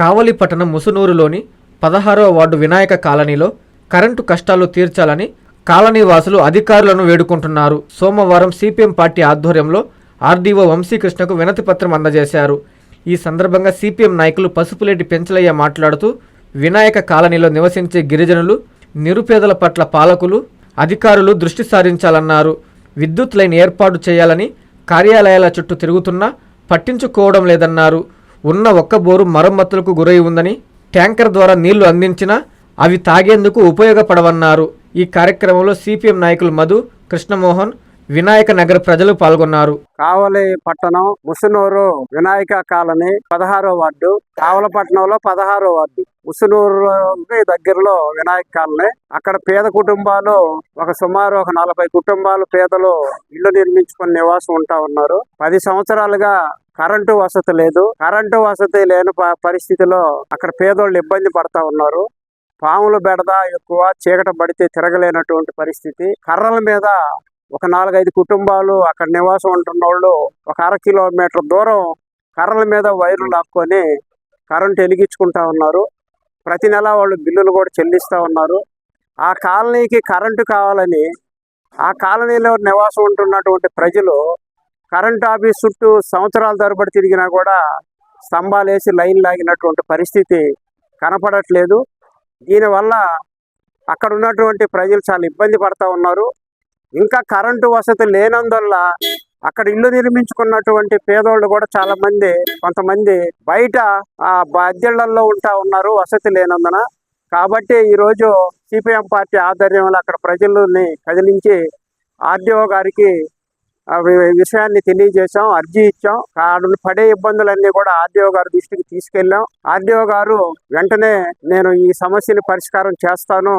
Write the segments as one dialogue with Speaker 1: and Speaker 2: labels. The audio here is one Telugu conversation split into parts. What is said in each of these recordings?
Speaker 1: కావలి పట్టణం ముసునూరులోని పదహారవ వార్డు వినాయక కాలనీలో కరెంటు కష్టాలు తీర్చాలని కాలనీ వాసులు అధికారులను వేడుకుంటున్నారు. సోమవారం సిపిఎం పార్టీ ఆధ్వర్యంలో ఆర్డీఓ వంశీకృష్ణకు వినతి పత్రం అందజేశారు. ఈ సందర్భంగా సిపిఎం నాయకులు పసుపులేటి పెంచలయ్య మాట్లాడుతూ వినాయక కాలనీలో నివసించే గిరిజనులు నిరుపేదల పట్ల పాలకులు అధికారులు దృష్టి సారించాలన్నారు. విద్యుత్ లైన్ ఏర్పాటు చేయాలని కార్యాలయాల చుట్టూ తిరుగుతున్నా పట్టించుకోవడం లేదన్నారు. ఉన్న ఒక్క బోరు మరమ్మతులకు గురై ఉందని ట్యాంకర్ ద్వారా నీళ్ళు అందించినా అవి తాగేందుకు ఉపయోగపడవన్నారు. ఈ కార్యక్రమంలో సిపిఎం నాయకులు మధు కృష్ణమోహన్ వినాయక నగర ప్రజలు పాల్గొన్నారు.
Speaker 2: కావలి పట్టణం ముసునూరు వినాయక కాలనీ పదహారో వార్డు కావలపట్నంలో పదహారో వార్డు ముసునూరు దగ్గరలో వినాయక కాలనీ. అక్కడ పేద కుటుంబాలు ఒక సుమారు ఒక నలభై కుటుంబాలు పేదలు ఇల్లు నిర్మించుకుని నివాసం ఉంటా ఉన్నారు. పది సంవత్సరాలుగా కరెంటు వసతి లేదు. కరెంటు వసతి లేని ప- పరిస్థితిలో అక్కడ పేదోళ్ళు ఇబ్బంది పడతా ఉన్నారు. పాములు బెడద ఎక్కువ చీకట పడితే తిరగలేనటువంటి పరిస్థితి. కర్రల మీద ఒక నాలుగైదు కుటుంబాలు అక్కడ నివాసం ఉంటున్న వాళ్ళు ఒక అర కిలోమీటర్ దూరం కర్రల మీద వైర్లు లాక్కొని కరెంట్ వెలిగించుకుంటా ఉన్నారు. ప్రతి నెల వాళ్ళు బిల్లులు కూడా చెల్లిస్తూ ఉన్నారు. ఆ కాలనీకి కరెంటు కావాలని ఆ కాలనీలో నివాసం ఉంటున్నటువంటి ప్రజలు కరెంట్ ఆఫీస్ చుట్టూ సంవత్సరాల తరబడి తిరిగినా కూడా స్తంభాలు వేసి లైన్ లాగినటువంటి పరిస్థితి కనపడట్లేదు. దీనివల్ల అక్కడ ఉన్నటువంటి ప్రజలు చాలా ఇబ్బంది పడతా ఉన్నారు. ఇంకా కరెంటు వసతి లేనందువల్ల అక్కడ ఇల్లు నిర్మించుకున్నటువంటి పేదోళ్ళు కూడా చాలా మంది కొంతమంది బయట ఆ బాధ్యళ్ళలో ఉంటా ఉన్నారు వసతి లేనందున. కాబట్టి ఈరోజు సిపిఎం పార్టీ ఆధ్వర్యంలో అక్కడ ప్రజలని కదిలించి ఆర్డీఓ గారికి విషయాన్ని తెలియజేశాం అర్జీ ఇచ్చాం. ఆడ పడే ఇబ్బందులన్నీ కూడా ఆర్డీఓ గారి దృష్టికి తీసుకెళ్ళాం. ఆర్డీఓ గారు వెంటనే నేను ఈ సమస్యని పరిష్కారం చేస్తాను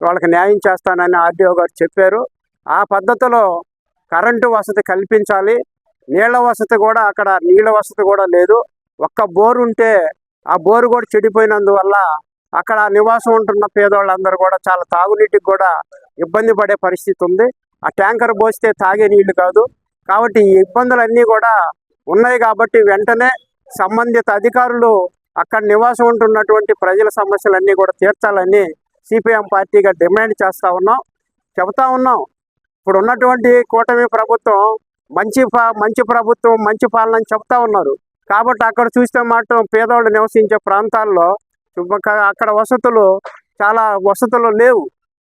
Speaker 2: వాళ్ళకి న్యాయం చేస్తానని ఆర్డీఓ గారు చెప్పారు. ఆ పద్ధతిలో కరెంటు వసతి కల్పించాలి. నీళ్ళ వసతి కూడా అక్కడ నీళ్ళ వసతి కూడా లేదు. ఒక్క బోరు ఉంటే ఆ బోరు కూడా చెడిపోయినందువల్ల అక్కడ నివాసం ఉంటున్న పేదవాళ్ళందరూ కూడా చాలా తాగునీటికి కూడా ఇబ్బంది పడే పరిస్థితి ఉంది. ఆ ట్యాంకర్ పోస్తే తాగే నీళ్ళు కాదు. కాబట్టి ఈ ఇబ్బందులన్నీ కూడా ఉన్నాయి కాబట్టి వెంటనే సంబంధిత అధికారులు అక్కడ నివాసం ఉంటున్నటువంటి ప్రజల సమస్యలన్నీ కూడా తీర్చాలని సిపిఎం పార్టీగా డిమాండ్ చేస్తూ ఉన్నాం. చెబుతా ఉన్నాం. ఇప్పుడు ఉన్నటువంటి కూటమి ప్రభుత్వం మంచి మంచి ప్రభుత్వం మంచి పాలన అని చెప్తా ఉన్నారు. కాబట్టి అక్కడ చూస్తే మాత్రం పేదవాళ్ళు నివసించే ప్రాంతాల్లో అక్కడ వసతులు చాలా వసతులు లేవు.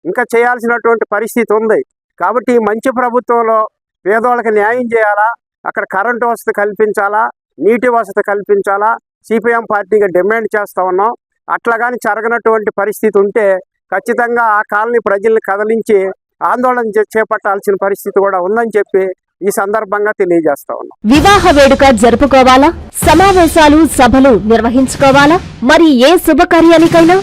Speaker 2: ఇంకా చేయాల్సినటువంటి పరిస్థితి ఉంది. కాబట్టి ఈ మంచి ప్రభుత్వంలో పేదవాళ్ళకి న్యాయం చేయాలా? అక్కడ కరెంటు వసతి కల్పించాలా? నీటి వసతి కల్పించాలా? సిపిఎం పార్టీగా డిమాండ్ చేస్తూ ఉన్నాం. అట్లా కానీ జరగనటువంటి పరిస్థితి ఉంటే ఖచ్చితంగా ఆ కాలనీ ప్రజల్ని కదిలించి ఆందోళన చే- చేపట్టాల్సిన పరిస్థితి కూడా ఉందని చెప్పి ఈ సందర్భంగా తెలియజేస్తా ఉన్నాం.
Speaker 3: వివాహ వేడుక జరుపుకోవాలా? సమావేశాలు సభలు నిర్వహించుకోవాలా? మరి ఏ శుభకార్యానికైనా